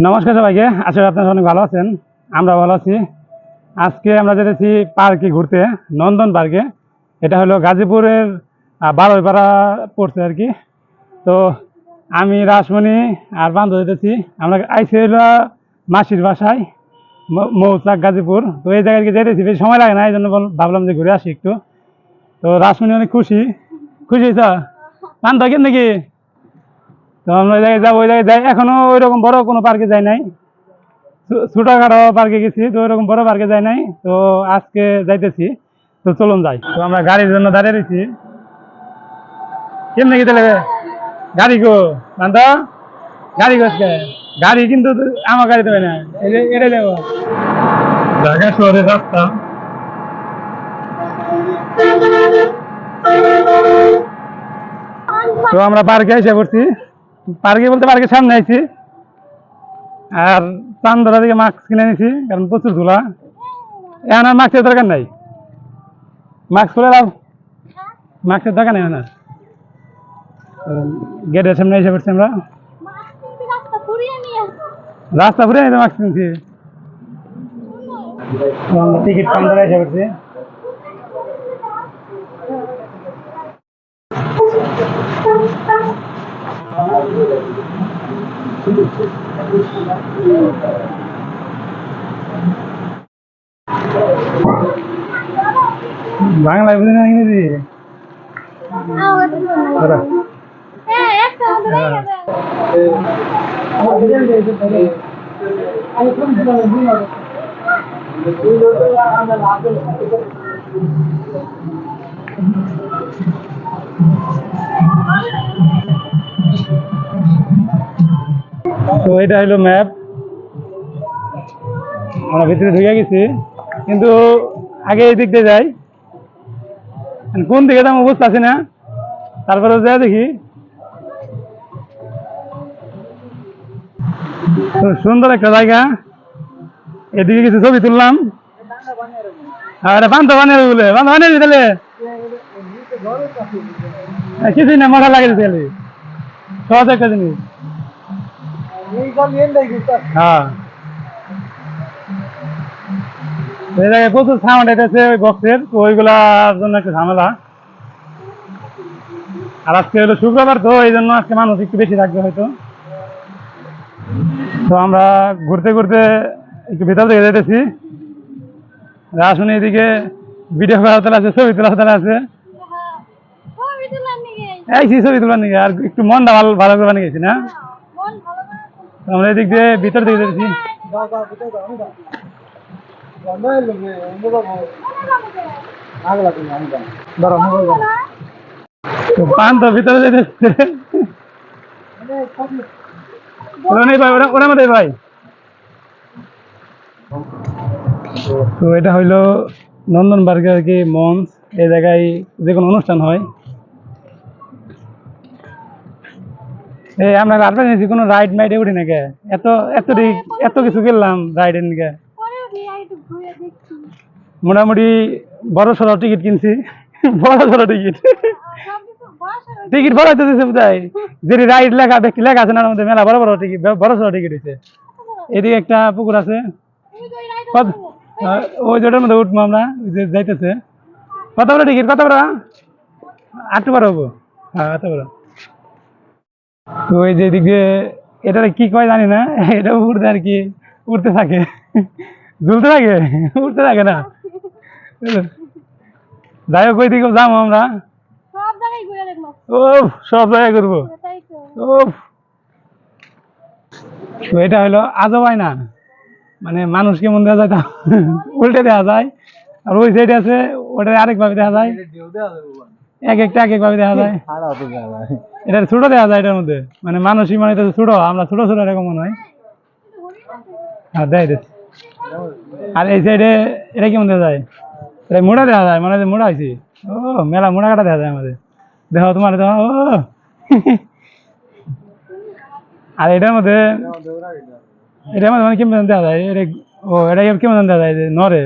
নমস্কার সবাইকে করি আপনারা অনেক ভালো আছেন। আমরা ভালো আছি। আজকে আমরা যেতেছি পার্কে ঘুরতে, নন্দন পার্কে। এটা হলো গাজীপুরের বারোইপাড়া পড়ছে আর কি। তো আমি রাসমণি আর বান্ধব যেতেছি। আমরা আইসি হলো মাসির বাসায় মৌচাক গাজীপুর। তো এই জায়গায় যেতেছি, বেশি সময় লাগে না, এই জন্য বল- ভাবলাম যে ঘুরে আসি একটু। তো রাসমণি অনেক খুশি। খুশি হয়েছ? বান্ধব নাকি? তো আমরা ওই জায়গায় যাব ওই জায়গায় যাই। এখনও ওই রকম বড় কোনো পার্কে যাই নাই। ছোটখাটো পার্কে গেছি তো ওইরকম বড় পার্কে যাই নাই। তো আজকে যাইতেছি তো চলুন যাই। তো আমরা গাড়ির জন্য দাঁড়িয়ে রয়েছি কেমনে গেতে লাগে গাড়ি গো মান্ত গাড়ি গোসকে গাড়ি কিন্তু আমার গাড়ি দেবে না। এই যে এটা দেবো ঢাকা শহরের রাস্তা। তো আমরা পার্কে এসে পড়ছি। পার্কে বলতে পার্কের সামনে আইছি। আর চান্দরা থেকে মাস্ক কিনে নিছি, কারণ প্রচুর ধুলা। এখন আর মাস্কের দরকার নাই। মাস্ক খুলে দাও। মাস্কের দরকার নেই না গেটের সামনে এসে পড়ছি আমরা। রাস্তা ঘুরে নিতে মাস্ক কিনছি। টিকিট কাউন্টারে এসে পড়ছি। বাংলায় বুঝি না ইংরেজি দাঁড়া। তো এটা হলো ম্যাপ আমরা ভিতরে ঢুকে গেছি। কিন্তু আগে এই দিক দিয়ে যাই। কোন দিকে যাব বুঝতে পারছি না? তারপরে যা দেখি। সুন্দর একটা জায়গা। এদিকে কিছু ছবি তুললাম। কিছুই না, মজা লাগে সহজ একটা জিনিস। হ্যাঁ। প্রচুর সাউন্ড এসেছে ওই বক্সের তো ওইগুলার জন্য একটু ঝামেলা। আর আজকে হলো শুক্রবার তো এই জন্য আজকে মানুষ একটু বেশি থাকবে হয়তো। তো আমরা ঘুরতে ঘুরতে একটু ভেতর দিকে যেতেছি। আসুন এদিকে ভিডিও তালা আছে ছবি তালা আছে। এই ছবি তোলার নাকি আর একটু মনটা ভালো ভালো করে বানিয়ে গেছি না? তো আমরা এদিক দিয়ে ভিতর দিকে যেতেছি তো পান তো ভিতরে যেতেছে ওরা নেই ভাই, ওরা ওরা মধ্যে ভাই। তো এটা হইল নন্দন পার্কে আর কি মঞ্চ। এই জায়গায় যে কোনো অনুষ্ঠান হয়। এই আমরা রাত নিয়েছি কোনো রাইড মাইডে উঠি না কে এত এত এত কিছু গেলাম রাইডের নিকে? মোটামুটি বড় সড়ো টিকিট কিনছি। বড় সড়ো টিকিট টিকিট বড় হইতে দিছে বোধহয়। যে রাইড লেখা ব্যক্তি লেখা আছে না মেলা বড় বড় টিকিট বড় সড়ো টিকিট হয়েছে এদিকে একটা পুকুর আছে। ওই জোটার মধ্যে উঠবো আমরা যাইতেছে। কত বড় টিকিট কত বড়? আটটু বড় হব? হ্যাঁ এত বড়। তো ওই যে দিক দিয়ে এটা কি কয় জানি না এটা উঠতে আর কি উঠতে থাকে। ঝুলতে থাকে উঠতে থাকে না। যাই হোক ওই দিকে যাব আমরা। সব জায়গায় ঘুরে ও সব জায়গায় তো। ও তো এটা হলো আজবাই না মানে মানুষ কেমন দেখা যায় তা উল্টে দেখা যায়। আর ওই সাইডে আছে ওটা আরেকভাবে দেখা যায়। এক একটা এক একভাবে দেখা যায়। এটা ছোট দেখা যায় এটার মধ্যে। মানে মানুষই মানে এটা ছোট আমরা ছোট ছোট এরকম মনে হয়। হ্যাঁ দেয় আর এই সাইডে এটা কেমন দেখা যায়? এটা মোড়া দেখা যায় মানে মোড়া হয়েছে ও মেলা মোড়া কাটা দেখা যায় আমাদের। দেখো তোমার দেখো ও আর এটার মধ্যে এটার মধ্যে মানে কেমন দেখা যায়? এটা ও এটা কেমন দেখা যায় যে নরে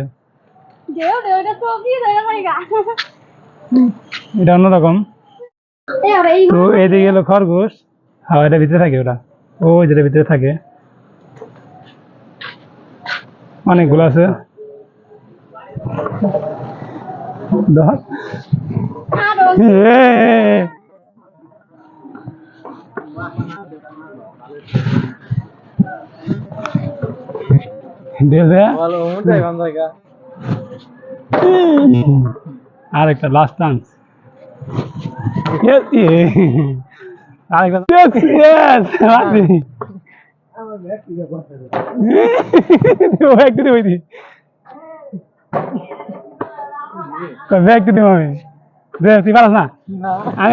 দেও দেও এটা অন্যরকম। তো এদিকে গেলো খরগোশ হ্যাঁ এটা ভিতরে থাকে ওটা। ও যেটা ভিতরে থাকে। অনেকগুলো আছে। ধর। আরও এ, দে দে। আরেকটা লাস্ট চান্স yes, yes, রাজি। ও ওই ব্যাগ একটু আমি দে তুই পারাস না? আমি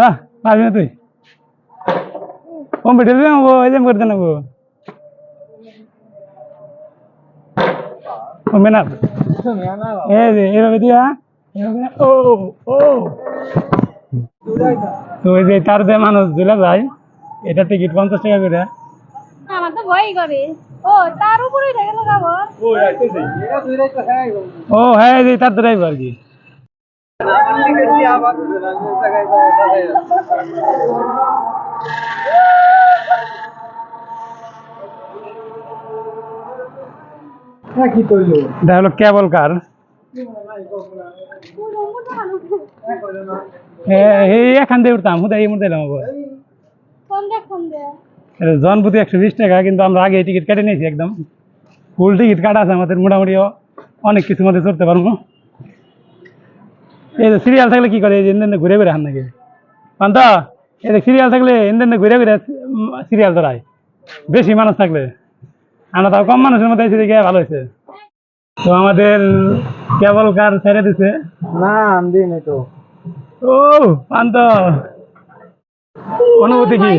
না পারবি না তুই। কম্পিউটার দিয়ে নেব এজেম করতে নেব কমবে না এই যে এভাবে দিয়া এভাবে ও ও তো ওই যে তার যে মানুষ ঝুলে যায় এটা টিকিট পঞ্চাশ টাকা করে আমার তো ভয় করে ও তার উপরেই থাকে না কাপড় ও হ্যাঁ এই যে তার ড্রাইভার কি এটা হলো কেবল কার এখান দিয়ে উঠতাম হুদা এই এটা জন প্রতি একশো বিশ টাকা কিন্তু আমরা আগে টিকিট কেটে নিয়েছি একদম। ফুল টিকিট কাটা আছে আমাদের মোটামুটি অনেক কিছু মধ্যে চড়তে পারব। এই যে সিরিয়াল থাকলে কি করে এই যে ঘুরে ঘুরে হান নাকি? পান্ত? যে সিরিয়াল থাকলে এনে ঘুরে ঘুরে সিরিয়াল ধরায়। বেশি মানুষ থাকলে। আমরা তাও কম মানুষের মধ্যে এসে দেখে ভালো হয়েছে। তো আমাদের কেবল কার ছেড়ে দিছে? না আমি দিই তো। ও পান্ত। অনুভূতি কি?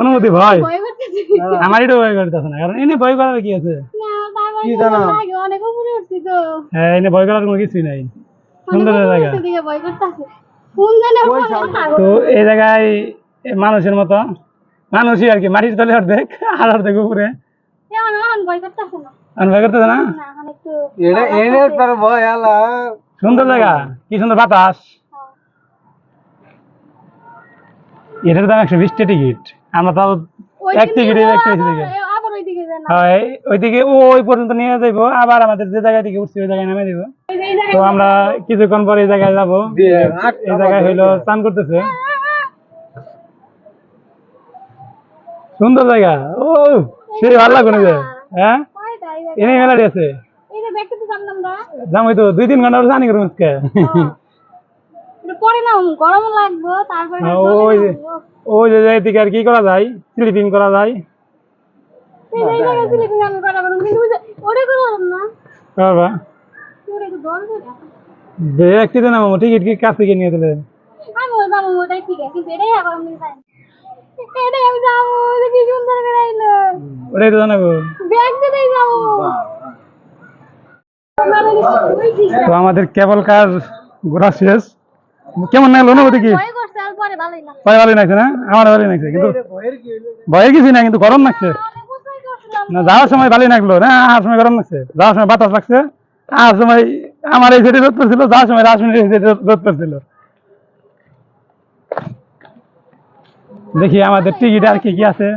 অনুভূতি ভয়? ভয় করতেছি। আমার এটাও ভয় করতেছে না কারণ এনে ভয় করার কি আছে? কি জানো? লাগে অনেক উপরে উঠছি তো। হ্যাঁ এনে ভয় করার কোনো কিছুই নাই। সুন্দর জায়গা। ভয় করতেছে। তো এই জায়গায় মানুষের মতো মানুষই আর কি মাটির তলে অর্ধেক আর অর্ধেক উপরে। সুন্দর জায়গা কি সুন্দর বাতাস। এটার দাম একশো বিশটা টিকিট। আমরা তাও এক টিকিটে হয় ওইদিকে ওই পর্যন্ত নিয়ে যাইবো আবার আমাদের যে জায়গা থেকে উঠছি ওই জায়গায় নামে দিব। তো আমরা কিছুক্ষণ পরে এই জায়গায় যাব। এই জায়গায় হইল স্নান করতেছে। সুন্দর জায়গা। ও সেই ভালো লাগবে না যে। হ্যাঁ? এনে মেলাটি আছে যাম হয়তো দুই তিন ঘণ্টা জানি করুন আজকে। পরে না গরম লাগবে তারপরে না হ্যাঁ, ওই যে- ওই যে জায়গা থেকে আর কি করা যায়? স্লিপিং করা যায়। একটু টিকিট কি কাছ থেকে নিয়ে দিলে? ওটাই তো জানাব। তো আমাদের কেবল কার ঘোরা শেষ? কেমন লাগল অনুভূতি কি ভয় পরে ভালোই না লাগছে না? আমার ভালোই লাগছে কিন্তু ভয়ের কি হইল? ভয়ের কিছু না কিন্তু গরম লাগছে। না যাওয়ার সময় ভালোই লাগল না আসার সময় গরম লাগছে যাওয়ার সময় বাতাস লাগছে আর সময় আমার এই সাইডে রোদ পড়ছিল যাওয়ার সময় সাইডে রোদ পড়ছিল দেখি আমাদের টিকিট আর কি কি আছে।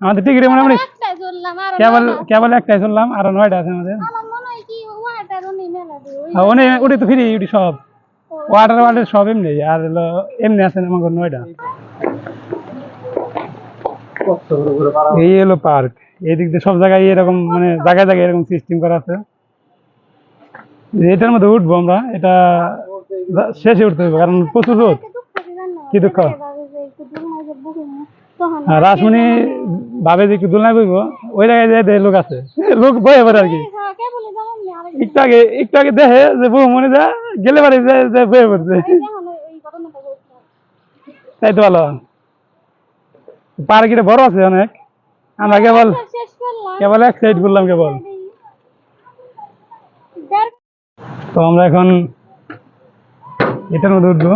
আমাদের টিকিটে মোটামুটি কেবল কেবল একটাই শুনলাম আর নয়টা আছে আমাদের। আমার উনি ওটি তো ফ্রি ওটি সব। ওয়াটার ওয়াটার সব এমনি আর এমনি আছে আমাদের নয়টা। এই হলো পার্ক এই দিক দিয়ে সব জায়গায় এরকম মানে জায়গায় জায়গায় এরকম সিস্টেম করা আছে। এটার মধ্যে উঠবো আমরা, এটা শেষে উঠতে হবে, কারণ প্রচুর রোদ। কি দুঃখ? রাসমণি ভাবে যে একটু দোলনায় বইব ওই জায়গায় যে লোক আছে, লোক বয়ে পড়ে আর কি। একটু আগে একটু আগে দেখে যে বউ মনে যা গেলে পারে যে বয়ে পড়ছে। তাই তো ভালো। পার্ক এটা বড় আছে অনেক। আমরা কেবল কেবল এক সাইড করলাম কেবল। তো আমরা এখন এটার মধ্যে উঠবো।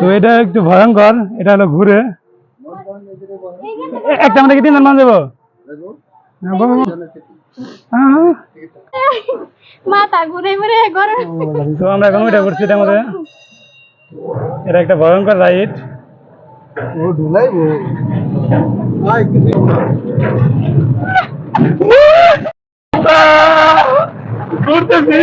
তো এটা একটু ভয়ঙ্কর এটা হলো ঘুরে। একটা আমাদের কি তিনজন মান যাব হ্যাঁ। হ্যাঁ, তো আমরা এখন উঠে পড়ছি এটার মধ্যে। এটা একটা ভয়ঙ্কর রাইড ও ঢুলাইবো ভাই কিছু ঘুরতেছি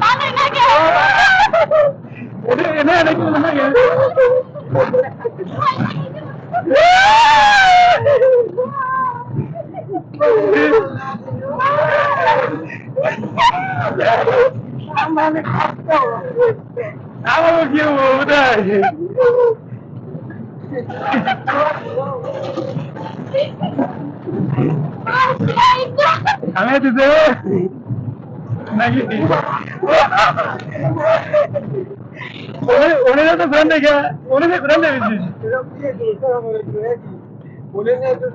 মানে নাকি আমাকে কি বোধহয় আমি দিতে নাকি উনি তো ফ্রেন্ড দেখে উনি তো ফ্রেন্ড দেখেছি বলে নিয়ে একটু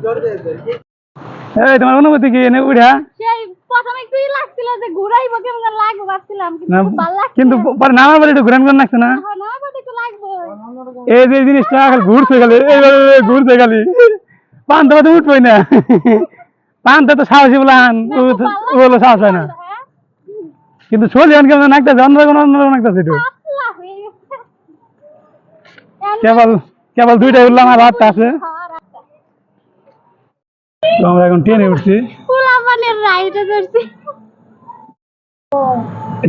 এই তোমার অনুমতি কি? এনে উঠা সেই প্রথমে একটু লাগছিল যে ঘুরাইবো কেমন লাগবো ভাবছিলাম কিন্তু ভালো লাগছে কিন্তু পরে নামার পরে একটু ঘুরান ঘুরান লাগছে না? এখন বাড়ি একটু লাগবে। এই যে জিনিসটা খালি ঘুরছে খালি এইভাবে ঘুরছে খালি। পান তো উঠবই না। পান তো সাহসী বলে আন ও সাহস হয় না। হ্যাঁ? কিন্তু সোজা কেমন নাকতেছে অন্যরকম অন্যরকম নাকতেছে একটু পাতলা হয়ে গেছে। এখন কেবল কেবল দুইটাই উঠলাম আর হাতটা আছে। তো আমরা এখন ট্রেনে উঠছি।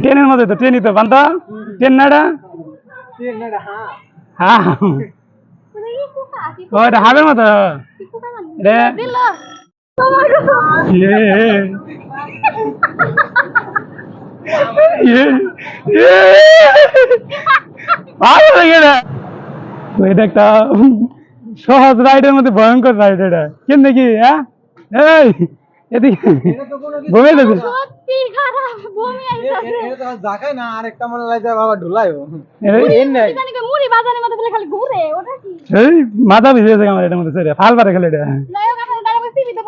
ট্রেনের মধ্যে তো ট্রেনই তো বান্ধা ট্রেন না এটা? হ্যাঁ ও এটা হাবের মতো। ইয়ে। ইয়ে। ইয়ে। ভালো লাগে না তো এটা একটা সহজ রাইডের মধ্যে ভয়ঙ্কর রাইড এটা। কেন দেখি হ্যাঁ? এই এদিকে বমে দেবে সত্যি খারাপ বমি আইতাছে এটা তো জাগায় না আরেকটা মনে লাগে বাবা ঢুলাইবো এই নাই মুড়ি বাজারের মধ্যে ফেলে খালি ঘুরে ওটা কি? এই মাথা ভিজে গেছে আমার এটার মধ্যে সেরে ফাল পারে খেলে এটা।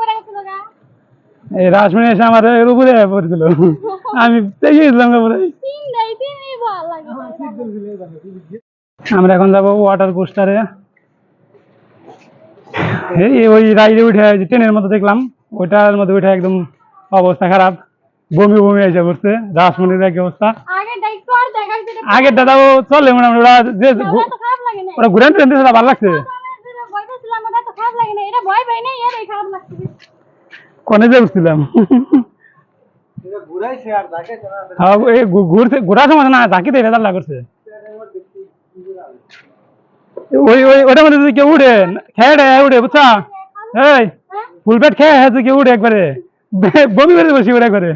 পড়ে গেছিল গা। এই রাসমণি এসে আমার এর উপরে পড়ছিল। আমি দেখে গেছিলাম বলে তিন দেয় তিনই ভালো লাগে। আমরা এখন যাব ওয়াটার কোস্টারে এই ওই রাইডে উঠে ট্রেনের মতো দেখলাম ওইটার মধ্যে উঠে একদম অবস্থা খারাপ। বমি বমি এসে পড়ছে রাসমণির এক অবস্থা। আগের দাদাও চলে মোটামুটি ওরা যে তো ওরা ঘুরে ট্রেন দিয়েছে ভালো লাগছে। তো এটা কনে যে উঠছিলাম। এটা ঘুরাইছে আর হ্যাঁ, এই ঘুরতে ঘোরার সময় না ঝাঁকিতে এটা দাল্লা করছে। ওই ওই ওটার মধ্যে যদি কেউ উঠে খেয়ে উঠে বুঝছা? এই ফুল পেট খেয়ে হ্যাঁ কেউ উঠে একবারে। বমি করে বসি ওটা করে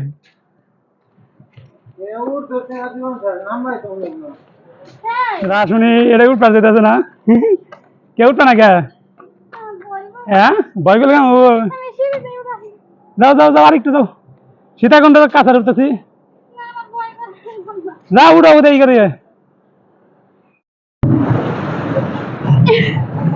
এ উঠ ধরতে না দিবেন স্যার নাম্বাই তো মনে হ্যাঁ রাসুনি এটা উঠতে যেতেছে না? কেউ উঠবে না কে? হ্যাঁ ভয় করলে কেন? যাও যাও যাও আরেকটু যাও। সীতাকুণ্ড কাছার উঠতেছি না উঠো উঠে এই করে।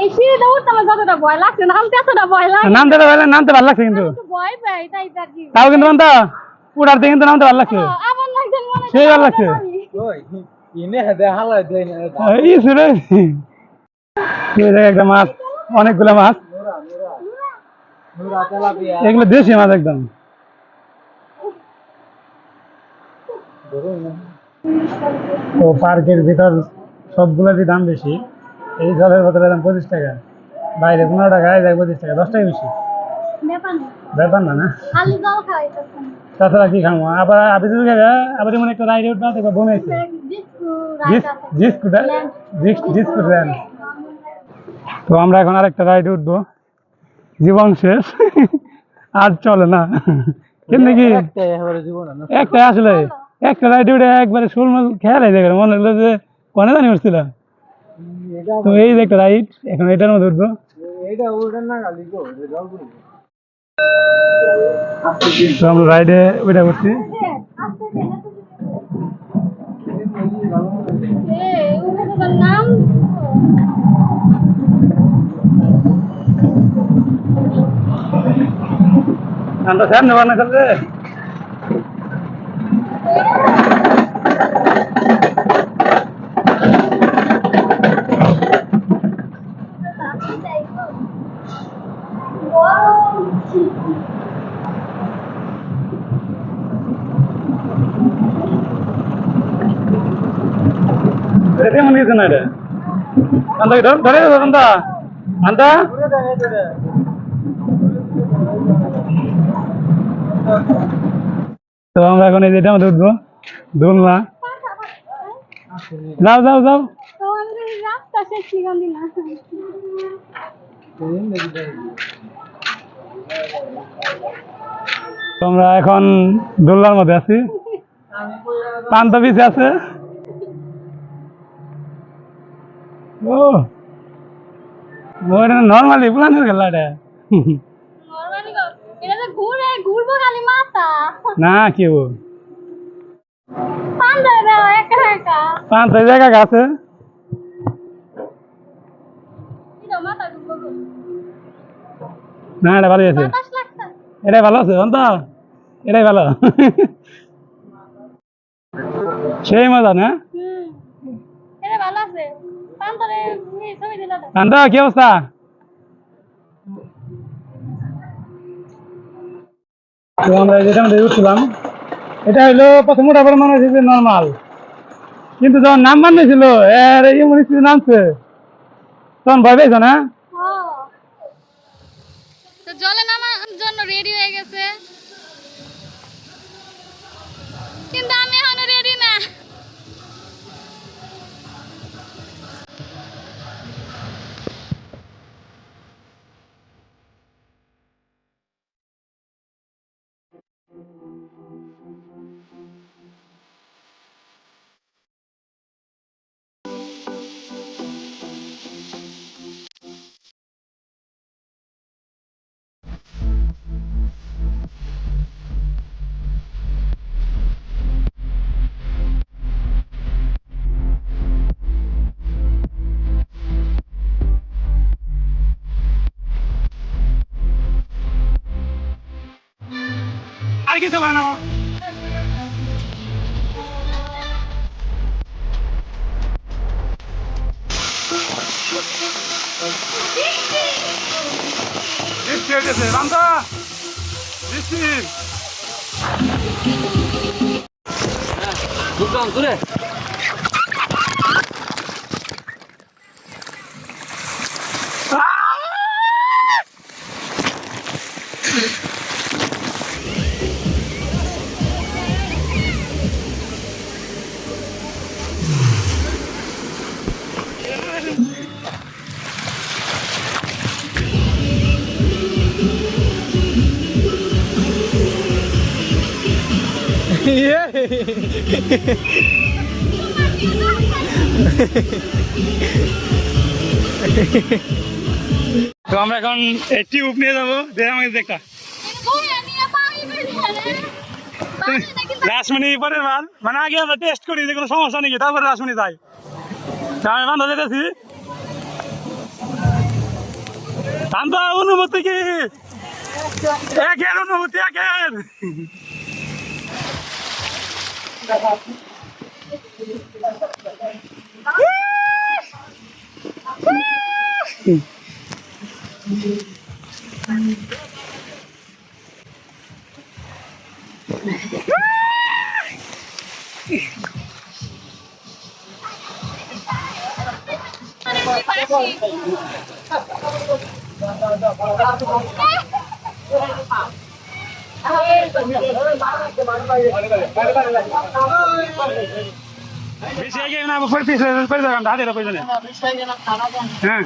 এই সিঁড়িতে উঠতে আমার যতটা ভয় লাগছে নামতে এতটা ভয় লাগে নামতে তো ভালো নামতে ভালো লাগছে কিন্তু। ভয় পাই তাই তার কি তাও কিন্তু মানতা উড়াতে কিন্তু নামতে ভালো লাগছে। আমার লাগছে মনে সেই ভালো লাগছে। ওই ইনে দে হালা দে না। এই সুরে এই দেখ একটা মাছ অনেকগুলো মাছ। এগুলো দেশি মাছ একদম। তো পার্কের ভিতর সবগুলোরই দাম বেশি। এই জলের বোতলের দাম পঁচিশ টাকা। বাইরে পনেরো টাকা এই দেখ পঁচিশ টাকা দশ টাকা বেশি। ব্যাপার না। না তাছাড়া কি খামো আবার খাবে আবার যেমন একটা রাইড উঠবে দেখব বমে আছে। তো আমরা এখন আরেকটা রাইড উঠবো। জীবন শেষ। আর চলে না। কিন্তু কি একটা আসলে। একটা রাইডে উঠে একবারে সুরমাল খেয়াল হয়ে যাবে মনে হলো যে কনে জানি উঠছিল? এটা তো এই যে একটা রাইড এখন এটার মধ্যে উঠবো। না তো আমরা রাইডে উঠে করছি। নাম আমরা সামনে বানা করবে এটা কেমন কিছু না এটা আমরা এখন এই যে এটার মধ্যে উঠবো। দোলনা। যাও যাও যাও। তো আমি রাস্তা শেষ ঠিকান দিলাম তো আমরা এখন দোলনার মধ্যে আছি। পান্তা পিছে আছে। ও ওটা নর্মালি মাথা না কেউ পান্ডা দাও একা একা জায়গা আছে এটা মাথা ঘুরবো গো। না এটা ভালো আছে এটাই ভালো আছে অন্ত এটাই ভালো সেই মজা না কান্ত কি অবস্থা? তো আমরা যেটা মধ্যে উঠছিলাম এটা হলো প্রথম ওটা পরে মনে হচ্ছে যে নর্মাল কিন্তু যখন নাম বানিয়েছিল এর এই মনে নামছে তখন ভয় পেয়েছ না? জলে নামার জন্য রেডি হয়ে গেছে। আর কিছু বানাবো বৃষ্টি হইতেছে রামদা। বৃষ্টি। বুঝলাম তো আমরা এখন টিউব নিয়ে যাব দেখে আমাকে দেখা। রাসমণি পরের বার মানে আগে আমরা টেস্ট করি যে কোনো সমস্যা নেই তারপরে রাসমণি যাই। আমি বান্ধব শান্ত অনুমতি কি? একের অনুমতি একের। Hmm. Thank you. বেশি আগে না পরে পিছনে পরে যাবেন হাতের প্রয়োজনে হ্যাঁ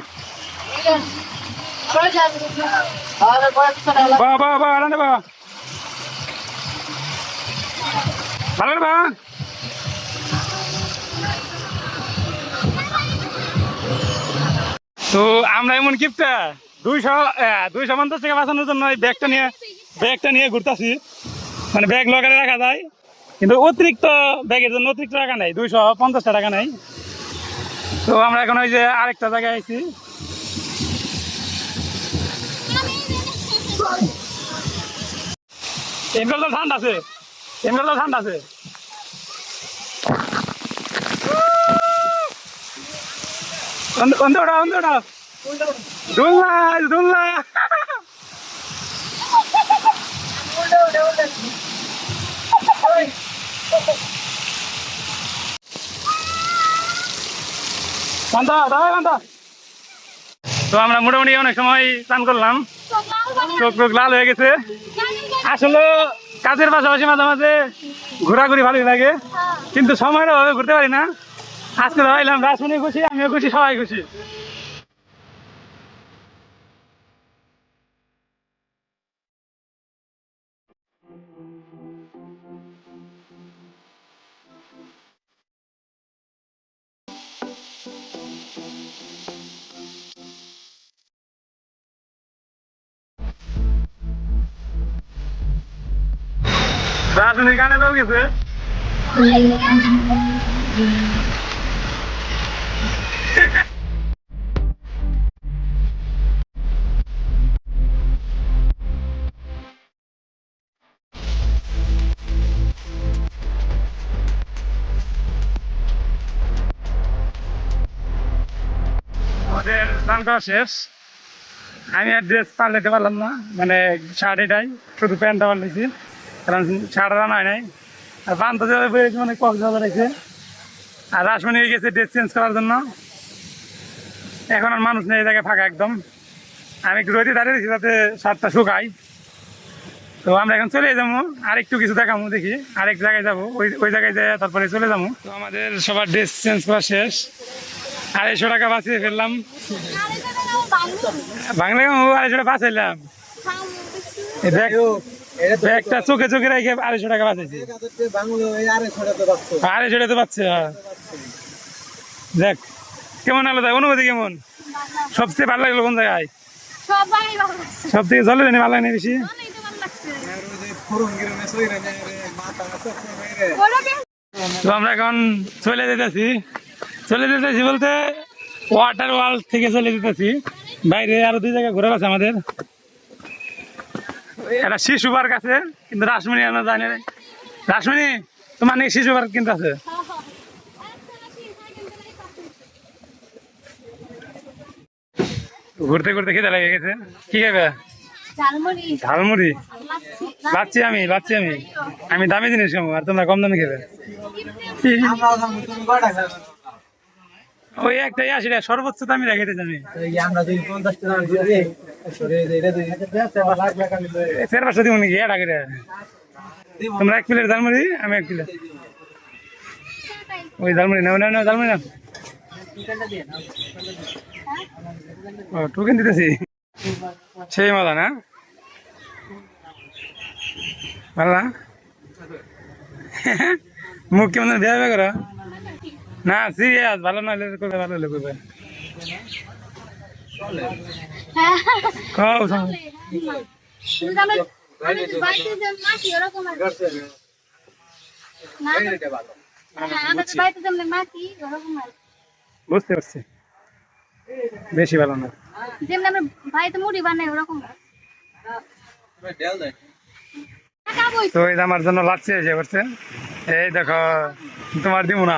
বা বা বা আরানে বা ভালো বা তো আমরা এমন কিপটা। দুইশো দুইশো পঞ্চাশ টাকা বাঁচানোর জন্য এই ব্যাগটা নিয়ে ব্যাগটা নিয়ে ঘুরতেছি। মানে ব্যাগ লগালে রাখা যায়। কিন্তু অতিরিক্ত ব্যাগের জন্য অতিরিক্ত টাকা নেই। দুইশো পঞ্চাশ টাকা নেই। তো আমরা এখন ওই যে আরেকটা জায়গায় আইছি। এমগাল তো ঠান্ডা আছে। এমগাল তো ঠান্ডা আছে। অন্ধ ওটা কান্তা তো আমরা মোটামুটি অনেক সময় স্নান করলাম। চোখ টোক লাল হয়ে গেছে। আসলে কাজের পাশাপাশি মাঝে মাঝে ঘোরাঘুরি ভালোই লাগে। কিন্তু সময়টা ভাবে ঘুরতে পারি না। আজকে ধরাইলাম রাসমণি খুশি, আমিও খুশি, সবাই খুশি। শেষ। আমি আর ড্রেস পাল্টাতে পারলাম না মানে শার্ট এটাই শুধু প্যান্টটা পাল্টেছি কারণ শার্ট রান হয় নাই। আর বান্ধব বেরিয়েছে মানে কক্সবাজার আছে আর রাসমণি গেছে ড্রেস চেঞ্জ করার জন্য। এখন আর মানুষ নেই এই জায়গায় ফাঁকা একদম। আমি একটু রোদে দাঁড়িয়ে দিচ্ছি যাতে সারটা শুকাই তো আমরা এখন চলে যাব আর একটু কিছু দেখাবো দেখি। আরেক জায়গায় যাব ওই ওই জায়গায় যাই তারপরে চলে যাব। তো আমাদের সবার ড্রেস চেঞ্জ করা শেষ। আড়াইশো টাকা বাঁচিয়ে ফেললাম। বাংলা? আড়াইশো টাকা বাঁচাইলাম। ব্যাগটা চোখে চোখে রেখে আড়াইশো টাকা বাঁচাইছি আড়াইশো টাকা পাচ্ছে হ্যাঁ। দেখ কেমন অনুভূতি কেমন? সবচেয়ে ভালো লাগল কোন জায়গায়? সবাই ভালো সব থেকে জলের ভালো লাগে বেশি? তো তো আমরা এখন চলে যেতেছি। চলে যেতেছি বলতে ওয়াটার ওয়ার্ল্ড থেকে চলে যেতেছি। বাইরে আরও দুই জায়গায় ঘোরার আছে আমাদের। একটা শিশু পার্ক আছে কিন্তু রাসমণি আমরা জানি রাসমণি তোমার নাকি শিশু পার্ক কিন্তু আছে? ঘুরতে ঘুরতে খেতে লেগে গেছে। কি খাবে ঝালমুড়ি। লাচ্ছি। আমি লাচ্ছি আমি। আমি দামি জিনিস খাব আর তোমরা কম দামি খাবে আমরাও যাব তুমি কয়টা খাবে ওই একটাই টাকা সর্বোচ্চ দামি রাখাইতে জানি আমরা যদি পঞ্চাশ টাকা ফের পাঁচশো দিব নাকি? তোমরা এক প্লেট ঝালমুড়ি, আমি এক প্লেট। ওই ঝালমুড়ি নাও নাও নাও, ঝালমুড়ি নাও। দিতেছি। সেই মজা না? ভালো না মুখ কেমন দেয়া করো। না সিরিয়াস ভালো না হলে করবে, ভালো হলে করবে। যে। বুঝতে পারছি। বেশি ভালো না। যেমন আমরা বাড়িতে মুড়ি ওরকম তো এই আমার জন্য লাগছে এসে করছে এই দেখো, তোমার দিব না।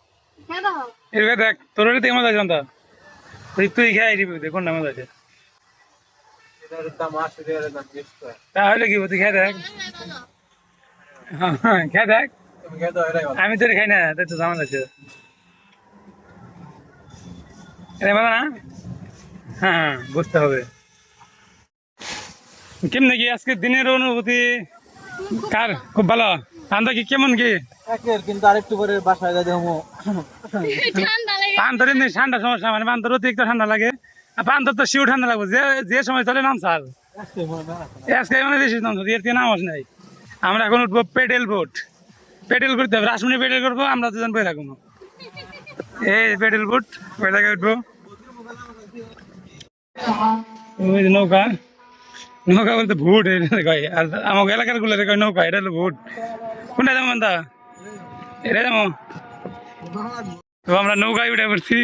খেয়ে দেখ তোর তুই কোনটা মজা আছে। খেয়ে হ্যাঁ, হ্যাঁ, খেয়ে খেয়ে আমি তো এটা খাই না তাই তো জানা আছে। হ্যাঁ হ্যাঁ, বুঝতে হবে। কেমনে কি আজকে দিনের অনুভূতি? কার? খুব ভালো? ঠান্ডা কি কেমন কি? কিন্তু আরেকটু পরে বাসায় যাই দেখো ঠান্ডা পান্তর এমনি ঠান্ডা সমস্যা মানে পান্তর অতিরিক্ত ঠান্ডা লাগে। আর পান্তর তো শিউ ঠান্ডা লাগবে যে যে সময় চলে নাম স্যার আজকে মনে বেশি নাম স্যার এর থেকে নাম আস নাই। আমরা এখন উঠবো পেডেল বোট। পেডেল করতে হবে রাসমণি পেডেল করব আমরা দুজন বই রাখব এই পেডেল বোট ওই জায়গায় উঠবো। ওই নৌকা নৌকা বলতে ভুট আর আমাকে এলাকারগুলো কয় নৌকা এটা হলো ভুট কোনটা যেমন দা এটা যেমন তো আমরা নৌকায় উঠে পড়ছি।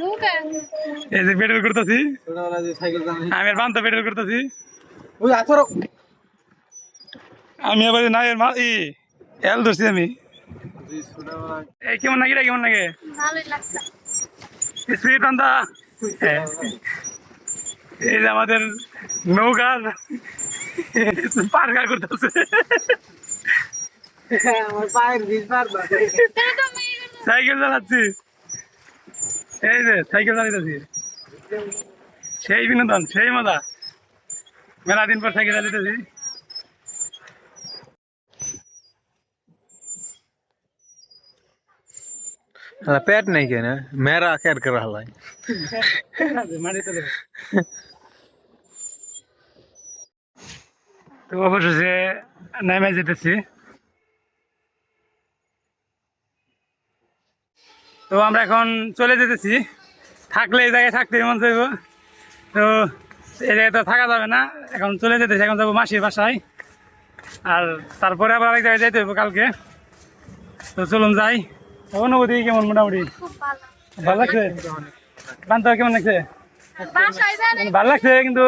নৌকা এই যে পেডেল করতেছি। আমি আর বান্ধব পেডেল করতেছি। আমি আবার মা ই এল ধরছি আমি। এই কেমন নাকি রে কেমন লাগে? ভালোই স্পিড বান্ধা। এই যে আমাদের নৌকার পার্কার করতেছে। সাইকেল চালাচ্ছি এই যে সাইকেল চালাইতেছি সেই বিনোদন সেই মজা মেলা দিন পর সাইকেল চালাইতেছি পেট नहीं के ना मेरा कैद कर रहा है মাটিতে দেবে। তো অবশেষে নেমে যেতেছি তো আমরা এখন চলে যেতেছি। থাকলে এই জায়গায় থাকতে মন চাইব। তো এই জায়গায় তো থাকা যাবে না। এখন চলে যেতেছি এখন যাব মাসির বাসায়। আর তারপরে আবার আরেক জায়গায় যাইতে হবে কালকে। তো চলুন যাই। অনুভূতি কেমন মোটামুটি? ভালো লাগছে? বান্ধব কেমন লাগছে? ভালো লাগছে কিন্তু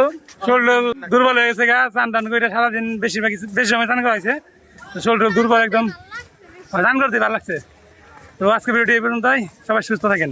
শরীর দুর্বল হয়ে গেছে গা চান টান করে সারাদিন বেশিরভাগ বেশি সময় চান করা হয়েছে। তো শরীর দুর্বল একদম। চান করতে ভালো লাগছে? তো আজকে ভিডিওটি এই পর্যন্তই। সবাই সুস্থ থাকেন।